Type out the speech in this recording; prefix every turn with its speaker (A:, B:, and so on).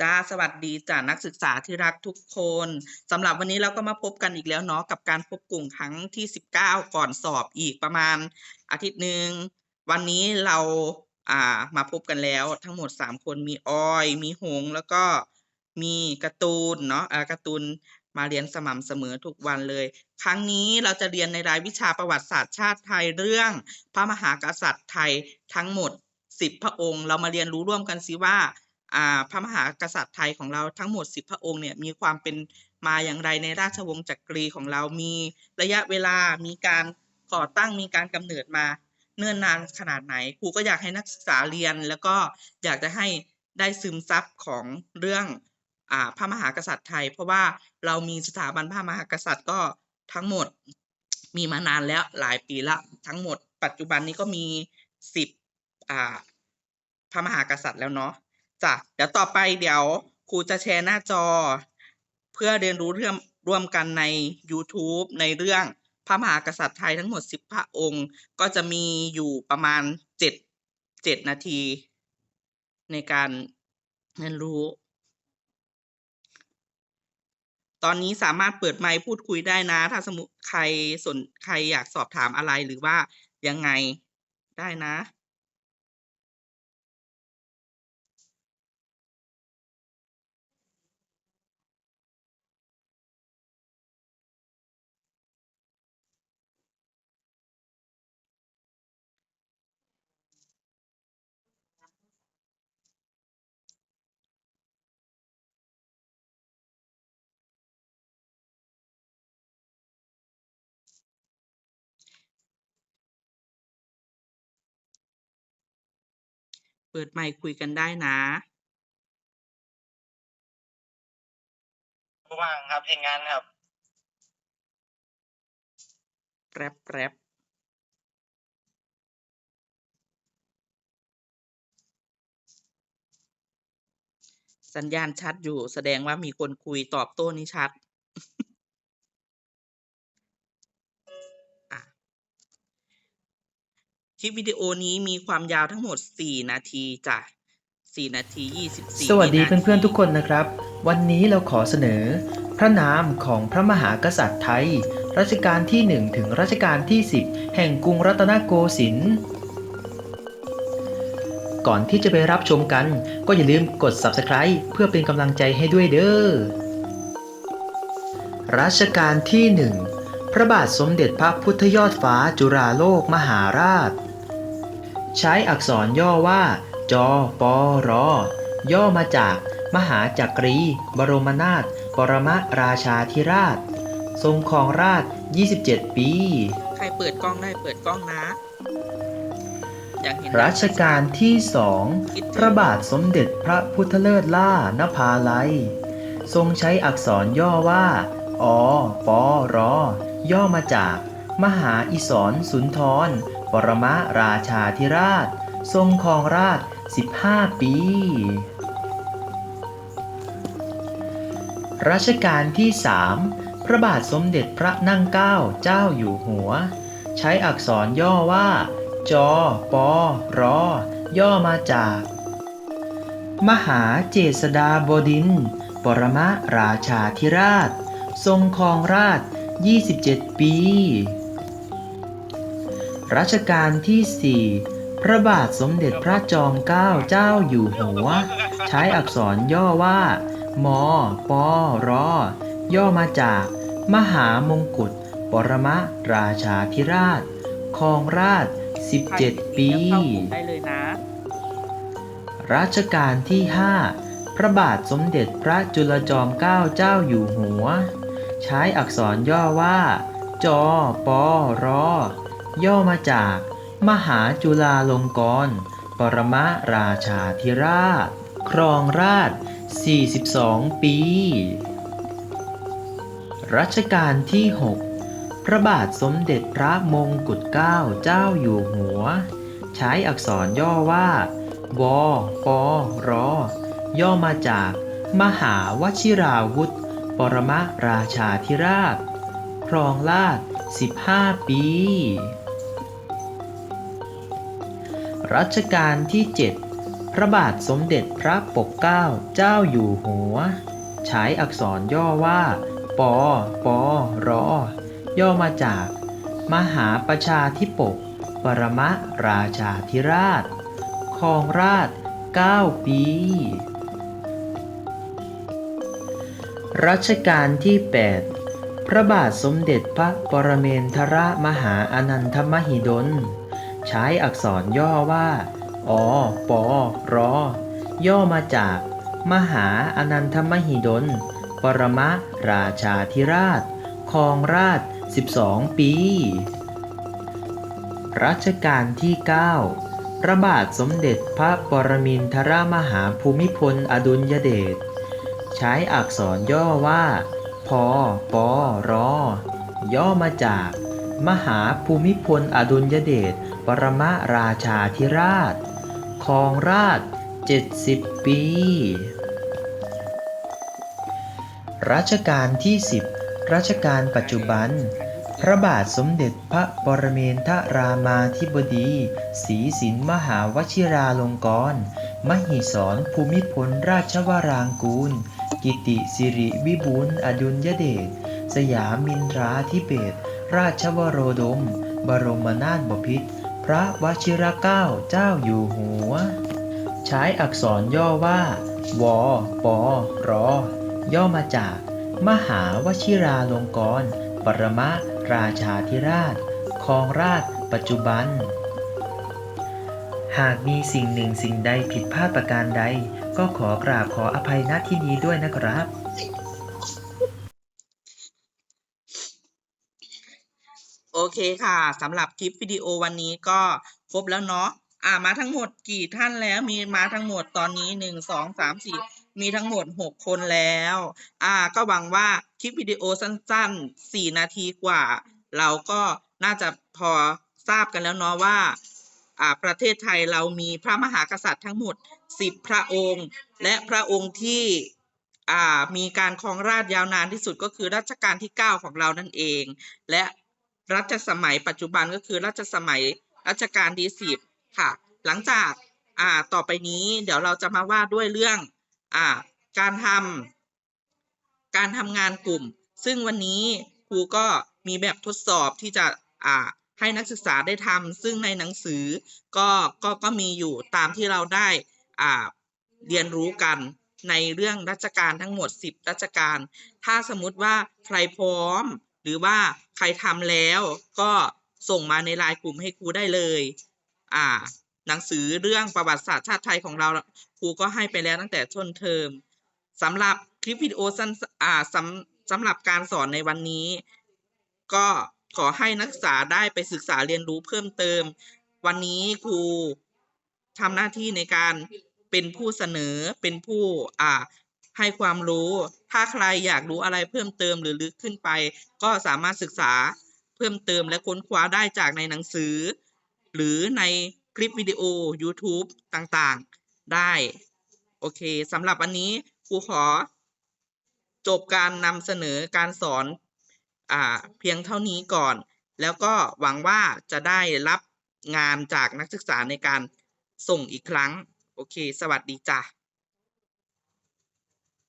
A: จ้าสวัสดีจ้านักศึกษาที่รักทุกคนสำหรับวันนี้เราก็มาพบกันอีกแล้วเนาะกับการพบกลุ่มครั้งที่สิบเก้าก่อนสอบอีกประมาณอาทิตย์หนึ่งวันนี้เราอ่ามาพบกันแล้วทั้งหมดสามคนมีออย มีหง แล้วก็มีการ์ตูนเนาะอ่าการ์ตูนมาเรียนสม่ำเสมอทุกวันเลย ครั้งนี้เราจะเรียนในรายวิชาประวัติศาสตร์ชาติไทยเรื่อง พระมหากษัตริย์ไทยทั้งหมดสิบพระองค์ เรามาเรียนรู้ร่วมกันสิว่า พระมหากษัตริย์ไทยของเราทั้งหมดสิบพระองค์เนี่ยมีความเป็นมาอย่างไรในราชวงศ์จักรีของเรามีระยะเวลามีการก่อตั้งมีการกำเนิดมาเนิ่นนานขนาดไหนครูก็อยากให้นักศึกษาเรียน แล้วก็อยากจะให้ได้ซึมซับของเรื่องอพระมหากษัตริย์ไทย เพราะว่าเรามีสถาบันพระมหากษัตริย์ก็ทั้งหมดมีมานานแล้วหลายปีละทั้งหมด ปัจจุบันนี้ก็มีสิบพระมหากษัตริย์แล้วเนาะ จ้ะเดี๋ยวต่อไปเดี๋ยวครูจะแชร์หน้าจอ เพื่อเรียนรู้เรื่องร่วมกันใน YouTube ในเรื่องพระมหากษัตริย์ไทยทั้งหมดสิบพระองค์ ก็จะมีอยู่ประมาณเจ็ดเจ็ดนาที ในการเรียนรู้ ตอนนี้สามารถเปิดไมค์พูดคุยได้นะ ถ้าสมมติใครสนใครอยากสอบถามอะไรหรือว่ายังไงได้นะ เปิดไมค์คุยกันได้นะ
B: ว่างครับเองงานครับ
A: แรปแรปสัญญาณชัดอยู่ แสดงว่ามีคนคุยตอบโต้นี่ชัด คลิปวิดีโอนี้มีความยาวทั้งหมด 4 นาทีจ้ะ4นาที24
C: สวัสดี
A: นาที
C: เพื่อนๆทุกคนนะครับ วันนี้เราขอเสนอ พระนามของพระมหากษัตริย์ไทย รัชกาลที่ 1 ถึงรัชกาลที่ 10 แห่งกรุงรัตนโกสินทร์ก่อนที่จะไปรับชมกัน ก็อย่าลืมกด Subscribe เพื่อเป็นกำลังใจให้ด้วยเด้อรัชกาลที่ 1 พระบาทสมเด็จพระพุทธยอดฟ้าจุฬาโลกมหาราช ใช้อักษรย่อว่าจอปอรอย่อมาจากมหาจักรี บรมนาถปรมราชาธิราช ทรงครองราช 27 ปี
A: ใครเปิดกล้องได้เปิดกล้องนะ อยากเห็น
C: รัชกาลที่สองพระบาทสมเด็จพระพุทธเลิศล่านภาลัย ทรงใช้อักษรย่อว่า อปอรอย่อมาจาก มหาอิศรสุนทร ปรมราชาธิราช ทรงครองราช 15 ปี รัชกาลที่สามพระบาทสมเด็จพระนั่งเกล้าเจ้าอยู่หัว ใช้อักษรย่อว่า จอปอรอย่อมาจาก มหาเจษฎาบดินทร์ปรมราชาธิราช ทรงครองราช 27 ปี รัชกาลที่ 4 พระบาทสมเด็จพระจอมเกล้าเจ้าอยู่หัว ใช้อักษรย่อว่ามปรย่อมาจาก มหามงกุฎปรมราชาธิราชครองราช 17 ปี
A: เข้ากลุ่มได้เลยนะ
C: รัชกาลที่ 5 พระบาทสมเด็จพระจุลจอมเกล้าเจ้าอยู่หัว ใช้อักษรย่อว่า จอปอรอ ย่อมาจาก มหาจุฬาลงกรณปรมราชาธิราช ครองราช 42 ปี รัชกาลที่ 6 พระบาทสมเด็จพระมงกุฎเกล้าเจ้าอยู่หัว ใช้อักษรย่อว่า วปร ย่อมาจาก มหาวชิราวุธ ปรมราชาธิราช ครองราช 15 ปี รัชกาลที่ 7 พระบาทสมเด็จพระปกเกล้าเจ้าอยู่หัว ใช้อักษรย่อว่า ปอ ปอรอย่อมาจาก มหาประชาธิปก ปรมราชาธิราชครองราช 9 ปี รัชกาลที่ 8 พระบาทสมเด็จพระปรเมนทรมหาอนันทมหิดล ใช้อักษรย่อว่า อปอรอย่อมาจาก มหาอนันทมหิดล ปรมราชาธิราชครองราช 12 ปี รัชกาลที่ 9 พระบาทสมเด็จพระปรมินทรมหาภูมิพลอดุลยเดช ใช้อักษรย่อว่า พอปอรอย่อมาจาก มหาภูมิพลอดุลยเดช ปรมราชาธิราช ครองราช 70 ปี รัชกาลที่ 10 รัชกาลปัจจุบัน พระบาทสมเด็จพระปรเมนทรามาธิบดีศรีสินมหาวชิราลงกรณ์มหิศรภูมิพลราชวรางกูล กิติสิริวิบูลอดุลยเดช สยามินทราธิเบศราชวโรดม บรมนาถบพิตร ระวชิรเกล้าเจ้าอยู่หัว ใช้อักษรย่อว่า วปรย่อมาจาก มหาวชิราลงกรณ์ปรมราชาธิราช ครองราชปัจจุบัน หากมีสิ่งหนึ่งสิ่งใดผิดพลาดประการใด ก็ขอกราบขออภัยณที่นี้ด้วยนะครับ
A: โอเคค่ะสำหรับคลิปวิดีโอวันนี้ก็ครบแล้วเนาะอ่ามาทั้งหมดกี่ท่านแล้วมีมาทั้งหมดตอนนี้หนึ่งสองสามสี่มีทั้งหมดหกคนแล้ว อ่า ก็หวังว่าคลิปวิดีโอสั้นๆสี่นาทีกว่า เราก็น่าจะพอทราบกันแล้วเนาะว่า อ่า ประเทศไทยเรามีพระมหากษัตริย์ทั้งหมดสิบพระองค์ และพระองค์ที่อ่ามีการครองราชยาวนานที่สุดก็คือรัชกาลที่เก้าของเรานั่นเอง และ รัชสมัยปัจจุบันก็คือรัชสมัยรัชกาลที่สิบค่ะ หลังจากอ่าต่อไปนี้เดี๋ยวเราจะมาว่าด้วยเรื่องอ่าการทำการทำงานกลุ่ม ซึ่งวันนี้ครูก็มีแบบทดสอบที่จะอ่าให้นักศึกษาได้ทำซึ่งในหนังสือก็ก็ก็มีอยู่ตามที่เราได้อ่าเรียนรู้กันในเรื่องราชการทั้งหมด 10 ราชการ ถ้าสมมุติว่าใครพร้อม หรือว่าใครทำแล้วก็ส่งมาในไลน์กลุ่มให้ครูได้เลย อ่า หนังสือเรื่องประวัติศาสตร์ชาติไทยของเราครูก็ให้ไปแล้วตั้งแต่ต้นเทอมสำหรับคลิปวิดีโอสั้นอ่าสำสำหรับการสอนในวันนี้ ก็ขอให้นักศึกษาได้ไปศึกษาเรียนรู้เพิ่มเติม วันนี้ครูทำหน้าที่ในการเป็นผู้เสนอเป็นผู้อ่า ให้ความรู้ ถ้าใครอยากรู้อะไรเพิ่มเติมหรือลึกขึ้นไป ก็สามารถศึกษาเพิ่มเติมและค้นคว้าได้จากในหนังสือ หรือในคลิปวิดีโอ YouTube ต่างๆ ได้ โอเคสำหรับวันนี้ครูขอ จบการนำเสนอการสอนอ่าเพียงเท่านี้ก่อน แล้วก็หวังว่าจะได้รับงานจากนักศึกษาในการส่งอีกครั้ง โอเค สวัสดีจ้ะ